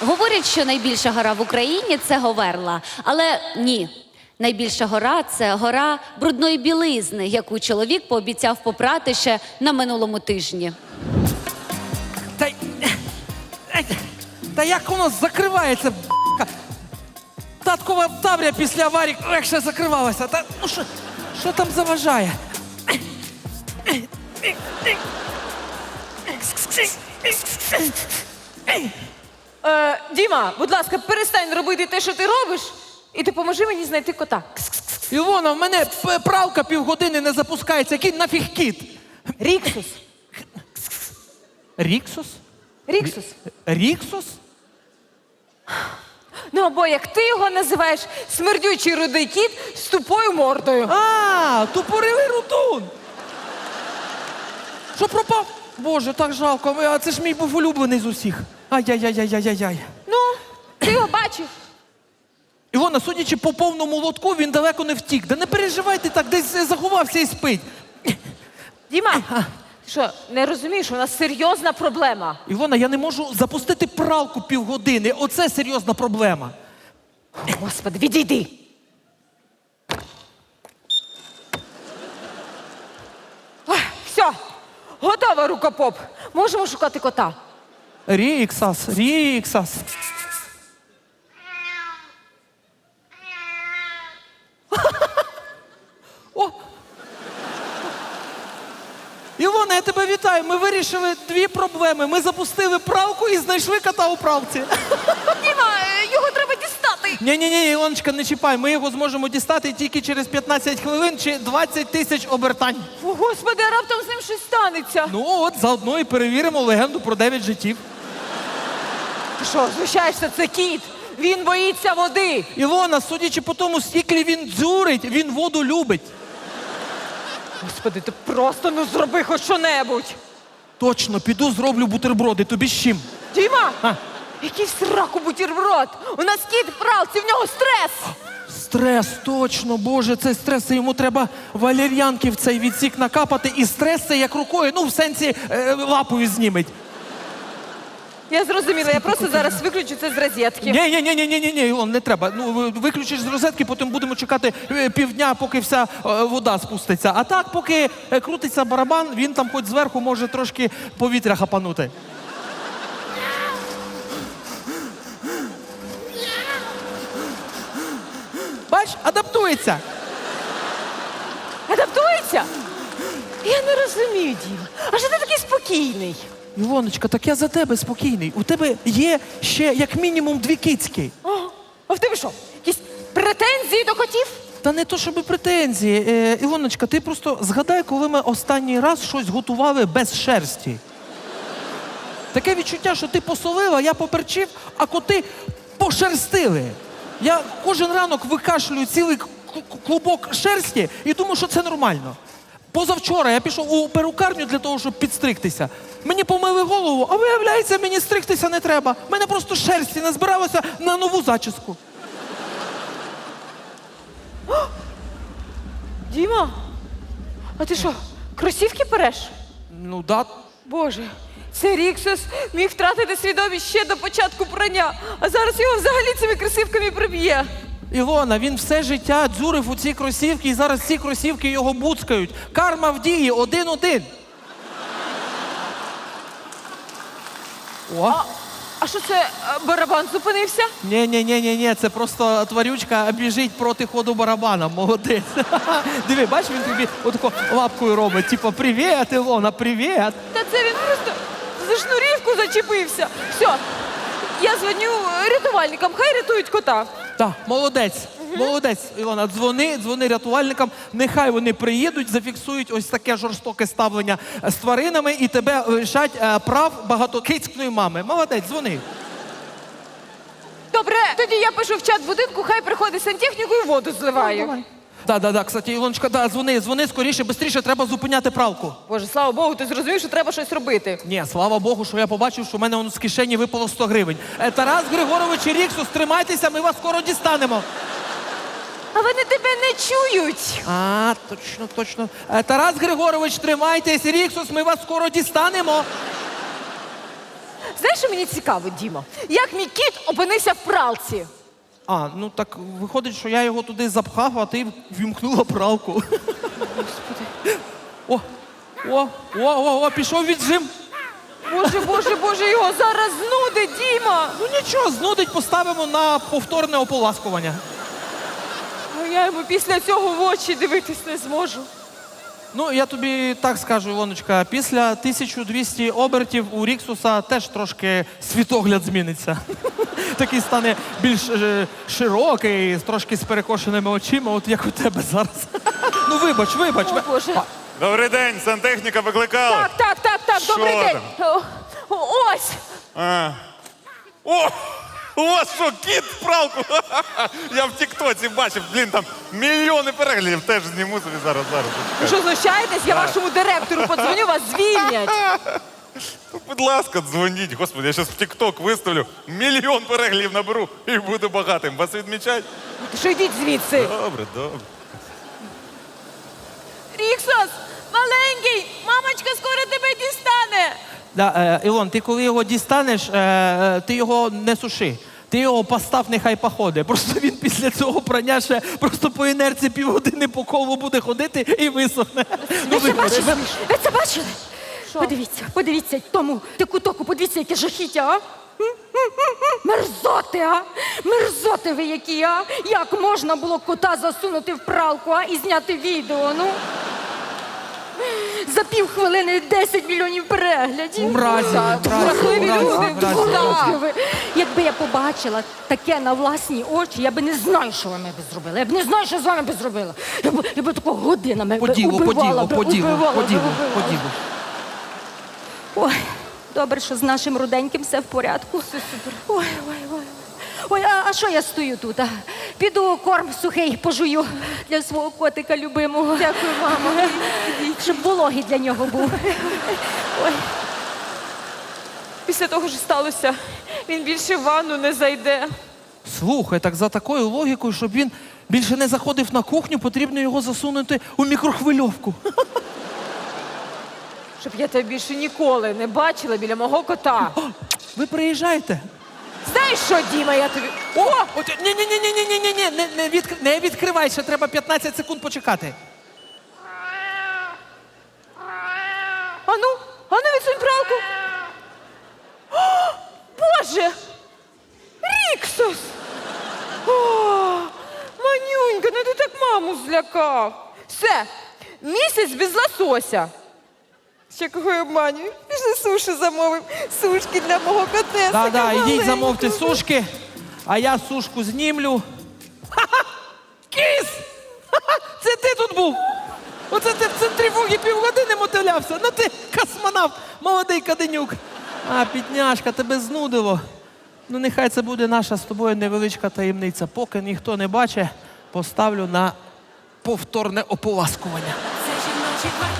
Говорять, що найбільша гора в Україні це Говерла. Але ні. Найбільша гора це гора брудної білизни, яку чоловік пообіцяв попрати ще на минулому тижні. Та, та як воно закривається? б***ка? Таткова таврія після аварії легше закривалася. Та ну що, що там заважає? Е, Діма, будь ласка, перестань робити те, що ти робиш, і допоможи мені знайти кота. Кс-кс-кс. Івона, в мене п- правка півгодини не запускається. Який нафіг кіт? Ріксус. Ріксус? Ріксус. Ріксус? Ну або як ти його називаєш, смердючий рудий кіт з тупою мордою. А, тупорилий рутун. Що пропав? Боже, так жалко. А це ж мій був улюблений з усіх. Ай-яй-яй-яй-яй-яй. Ну, ти його бачив. Івона, судячи по повному лотку, він далеко не втік. Да не переживайте так, десь заховався і спить. Діма, ти що, не розумієш, у нас серйозна проблема. Івона, я не можу запустити пралку півгодини. Оце серйозна проблема. Господи, відійди. Ой, Все, готова рукопоп. Можемо шукати кота. Ріксас, Ріксас. О! Івона, я тебе вітаю. Ми вирішили дві проблеми. Ми запустили правку і знайшли кота у правці. Дістати. Ні, ні, ні, Ілоночка, не чіпай. Ми його зможемо дістати тільки через 15 хвилин чи 20 тисяч обертань. О, Господи, а раптом з ним щось станеться. Ну, от заодно і перевіримо легенду про 9 життів. Ти що, знущаєшся, це кіт. Він боїться води. Ілона, судячи по тому, скільки він дзюрить, він воду любить. Господи, ти просто ну зроби хоч що-небудь. Точно, піду зроблю бутерброди. Тобі з чим? Діма! А. Який в сраку бутерброд! У нас кіт в пралці, в нього стрес! Стрес, точно, боже, це стрес. Йому треба валер'янки в цей відсік накапати, і стрес це як рукою, ну в сенсі е, лапою знімить. Я зрозуміла, я просто зараз виключу це з розетки. Ні, ні, ні, ні, ні, ні, ні, Ілон, не треба. Ну ви- виключиш з розетки, потім будемо чекати е, півдня, поки вся е, вода спуститься. А так, поки е, крутиться барабан, він там хоч зверху може трошки повітря хапанути. Бач, адаптується. Адаптується? Я не розумію, Діма. А що ти такий спокійний? Івоночка, так я за тебе спокійний. У тебе є ще як мінімум дві кицьки. А, а в тебе що? Якісь претензії до котів? Та не то, щоб претензії. Е, Івоночка, ти просто згадай, коли ми останній раз щось готували без шерсті. Таке відчуття, що ти посолила, я поперчив, а коти пошерстили. Я кожен ранок викашлюю цілий клубок шерсті і думаю, що це нормально. Позавчора я пішов у перукарню для того, щоб підстригтися. Мені помили голову, а виявляється, мені стригтися не треба. У мене просто шерсті не збиралося на нову зачіску. Діма, а ти що, кросівки переш? Ну да, Боже, це Ріксос міг втратити свідомість ще до початку прання, а зараз його взагалі цими кросівками приб'є. Ілона, він все життя дзюрив у ці кросівки, і зараз ці кросівки його буцкають. Карма в дії один-один. О, А що це е, барабан зупинився? ні, ні, ні, ні, ні, це просто тварючка біжить проти ходу барабана. Молодець. Диви, бач, він тобі отако лапкою робить. Типу, привіт, Ілона, привіт. Та це за шнурівку зачепився. Все, я дзвоню е, рятувальникам, хай рятують кота. Так, молодець. Молодець, Ілона, дзвони, дзвони рятувальникам. Нехай вони приїдуть, зафіксують ось таке жорстоке ставлення з тваринами і тебе лишать е, прав багатокицькної мами. Молодець, дзвони. Добре, тоді я пишу в чат будинку, хай приходить сантехніку і воду зливає. Так, так, так, кстати, Ілоночка, да, дзвони, дзвони скоріше, швидше, треба зупиняти пралку. Боже, слава Богу, ти зрозумів, що треба щось робити. Ні, слава Богу, що я побачив, що в мене воно з кишені випало 100 гривень. Е, Тарас Григорович і Ріксус, тримайтеся, ми вас скоро дістанемо. А вони тебе не чують. А, точно, точно. Е, Тарас Григорович, тримайтесь, Ріксус, ми вас скоро дістанемо. знаєш, що мені цікаво, Діма? Як мій кіт опинився в пралці? А, ну так виходить, що я його туди запхав, а ти вімкнула правку. О, о, о, о, о, пішов віджим. Боже, боже, боже, його зараз знудить, Діма! Ну нічого, знудить, поставимо на повторне ополаскування. А я йому після цього в очі дивитись не зможу. Ну, я тобі так скажу, Ілоночка, після 1200 обертів у Ріксуса теж трошки світогляд зміниться. Такий стане більш е, широкий, трошки з перекошеними очима, от як у тебе зараз. Ну, вибач, вибач. О, Боже. Добрий день, сантехніка викликала. Так, так, так, так, Що добрий день. там? О, о, Ось. А. О! У вас що, кіт в пралку? Я в Тіктоці бачив, блін, там мільйони переглядів. Теж зніму собі зараз, зараз. Ви що знущаєтесь? Я вашому директору подзвоню, вас звільнять. Ну, Будь ласка, дзвоніть. Господи, я зараз в Тікток виставлю, мільйон переглядів наберу і буду багатим. Вас відмічать? Що йдіть звідси? Добре, добре. Ріксос, маленький, мамочка скоро тебе дістане. Да, е, Ілон, ти коли його дістанеш, е, е, ти його не суши. Ти його постав, нехай походить. Просто він після цього прання ще просто по інерції півгодини по колу буде ходити і висохне. Ви це бачили? Ви це бачили? Подивіться, подивіться тому тикутоку, подивіться, яке жахіття, а? М? М? М? М? Мерзоти, а? Мерзоти ви які, а? Як можна було кота засунути в пралку, а? І зняти відео, ну? За півхвилини 10 мільйонів переглядів. Мразі, Так, мразі, жахливі мразі, люди, мразі, ви. Якби я побачила таке на власні очі, я би не знаю, що вами би зробила. Я б не знаю, що з вами би зробила. Я б, я б такого годинами би убивала ділу, би, поділу, убивала би, ділу, убивала. Ой, добре, що з нашим руденьким все в порядку. Все супер. Ой, ой, ой. Ой, а, а що я стою тут? А? Піду корм сухий пожую для свого котика любимого. Дякую, мамо. Щоб вологий для нього був. Ой, Після того, що сталося, він більше в ванну не зайде. Слухай, так за такою логікою, щоб він більше не заходив на кухню, потрібно його засунути у мікрохвильовку. Щоб я тебе більше ніколи не бачила біля мого кота. Ви приїжджаєте? Знаєш що, Діма, я тобі. О! Ні, ні, ні, ні, ні, ні, ні, ні, не, не, відкр... не відкривай, ще треба 15 секунд почекати. Ану, ану відсунь пралку. О, Боже! Ріксос! О, манюнька, ну ти так маму злякав. Все, місяць без лосося. Ще кого я обманюю? Пішли суші замовив. Сушки для мого котесика. Да, да, ідіть замовте сушки, а я сушку знімлю. Ха-ха! Кіс! Ха-ха! Це ти тут був! Оце ти в центрифугі півгодини мотилявся. Ну ти космонавт, молодий каденюк. А, підняшка, тебе знудило. Ну, нехай це буде наша з тобою невеличка таємниця. Поки ніхто не бачить, поставлю на повторне ополаскування. Це жіночий.